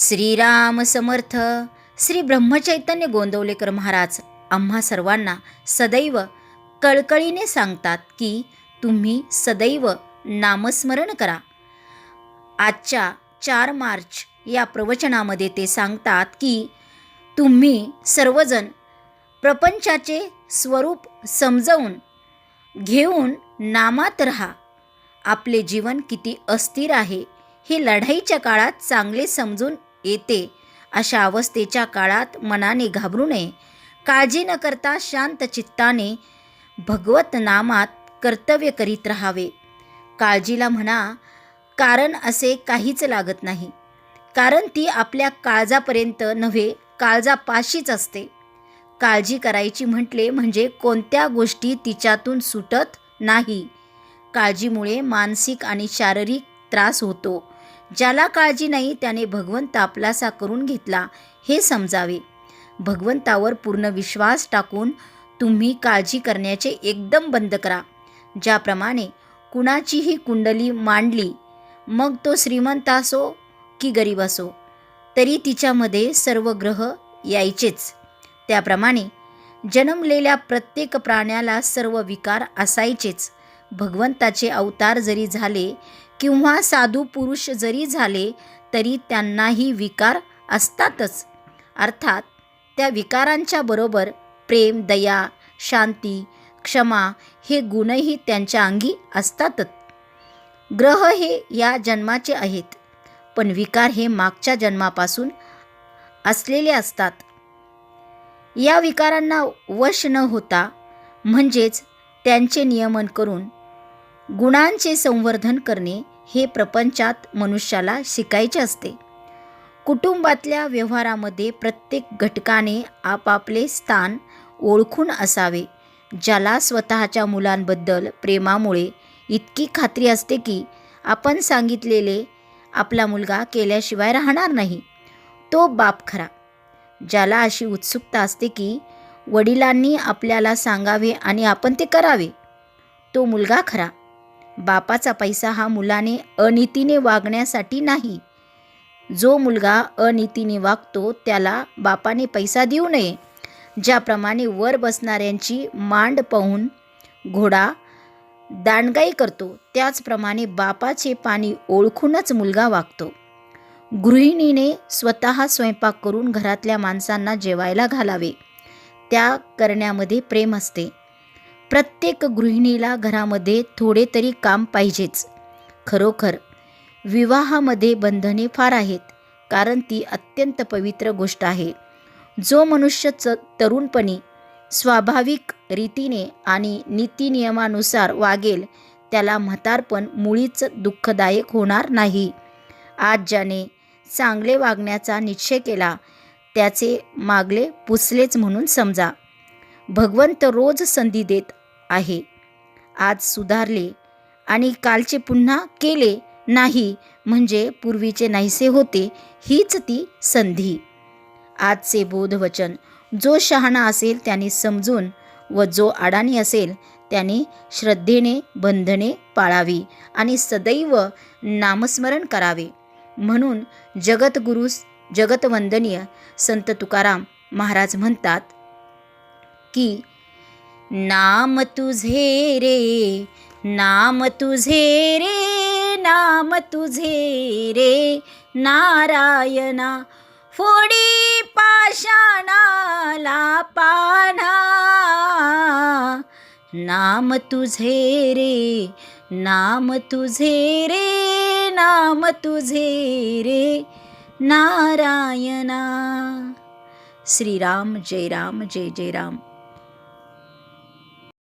श्रीराम समर्थ. श्री ब्रह्मचैतन्य गोंदवलेकर महाराज आम्हा सर्वांना सदैव कळकळीने सांगतात की तुम्ही सदैव नामस्मरण करा. आजच्या चार मार्च या प्रवचनामध्ये ते सांगतात की तुम्ही सर्वजण प्रपंचाचे स्वरूप समजवून घेऊन नामात राहा. आपले जीवन किती अस्थिर आहे हे लढाईच्या काळात चांगले समजून येते. अशा अवस्थेच्या काळात मनाने घाबरू नये. काळजी न करता शांत चित्ताने भगवत नामात कर्तव्य करीत राहावे. काळजीला म्हणा कारण असे काहीच लागत नाही. कारण ती आपल्या काळजापर्यंत नव्हे काळजापाशीच असते. काळजी करायची म्हटले म्हणजे कोणत्या गोष्टी तिच्यातून सुटत नाही. काळजीमुळे मानसिक आणि शारीरिक त्रास होतो. ज्याला काळजी नाही त्याने भगवंत आपलासा करून घेतला हे समजावे. भगवंतावर पूर्ण विश्वास टाकून तुम्ही काळजी करण्याचे एकदम बंद करा. ज्याप्रमाणे कुणाचीही कुंडली मांडली मग तो श्रीमंत असो की गरीब असो तरी तिच्यामध्ये सर्व ग्रह यायचेच. त्याप्रमाणे जन्मलेल्या प्रत्येक प्राण्याला सर्व विकार असायचेच. भगवंताचे अवतार जरी झाले किंवा साधू पुरुष जरी झाले तरी त्यांनाही विकार असतातच. अर्थात त्या विकारांच्या बरोबर प्रेम दया शांती क्षमा हे गुणही त्यांच्या अंगी असतातच. ग्रह हे या जन्माचे आहेत पण विकार हे मागच्या जन्मापासून असलेले असतात. या विकारांना वश न होता म्हणजेच त्यांचे नियमन करून गुणांचे संवर्धन करणे हे प्रपंचात मनुष्याला शिकायचे असते. कुटुंबातल्या व्यवहारामध्ये प्रत्येक घटकाने आपापले स्थान ओळखून असावे ज्याला स्वतःच्या मुलांबद्दल प्रेमामुळे इतकी खात्री असते की आपण सांगितलेले आपला मुलगा केल्याशिवाय राहणार नाही. तो बाप खरा ज्याला अशी उत्सुकता असते की वडिलांनी आपल्याला सांगावे आणि आपण ते करावे. तो मुलगा खरा बापाचा पैसा हा मुलाने अनितीने वागण्यासाठी नाही. जो मुलगा अनितीने वागतो त्याला बापाने पैसा देऊ नये. ज्याप्रमाणे वर बसणाऱ्यांची मांड पाहून घोडा दांडगाई करतो त्याचप्रमाणे बापाचे पाणी ओळखूनच मुलगा वागतो. गृहिणीने स्वतः स्वयंपाक करून घरातल्या माणसांना जेवायला घालावे. त्या करण्यामध्ये प्रेम असते. प्रत्येक गृहिणीला घरामध्ये थोडे तरी काम पाहिजेच. खरोखर विवाहामध्ये बंधने फार आहेत कारण ती अत्यंत पवित्र गोष्ट आहे. जो मनुष्य च तरुणपणी स्वाभाविक रीतीने आणि नीतिनियमानुसार वागेल त्याला म्हातारपण मुळीच दुःखदायक होणार नाही. आज ज्याने चांगले वागण्याचा निश्चय केला त्याचे मागले पुसलेच म्हणून समजा. भगवंत रोज संधी देत आहे. आज सुधारले आणि कालचे पुन्हा केले नाही म्हणजे पूर्वीचे नाहीसे होते हीच ती संधी. आजचे बोधवचन जो शहाणा असेल त्याने समजून व जो अडाणी असेल त्याने श्रद्धेने बंधने पाळावी आणि सदैव नामस्मरण करावे. म्हणून जगतगुरु जगतवंदनीय संत तुकाराम महाराज म्हणतात की नाम तुझे रे नाम तुझे रे नाम तुझे रे. नारायणा फोडी पाषाणाला पाना नाम तुझे रे नाम तुझे रे नाम तुझे रे. नारायणा. श्रीराम जय राम जय जय राम.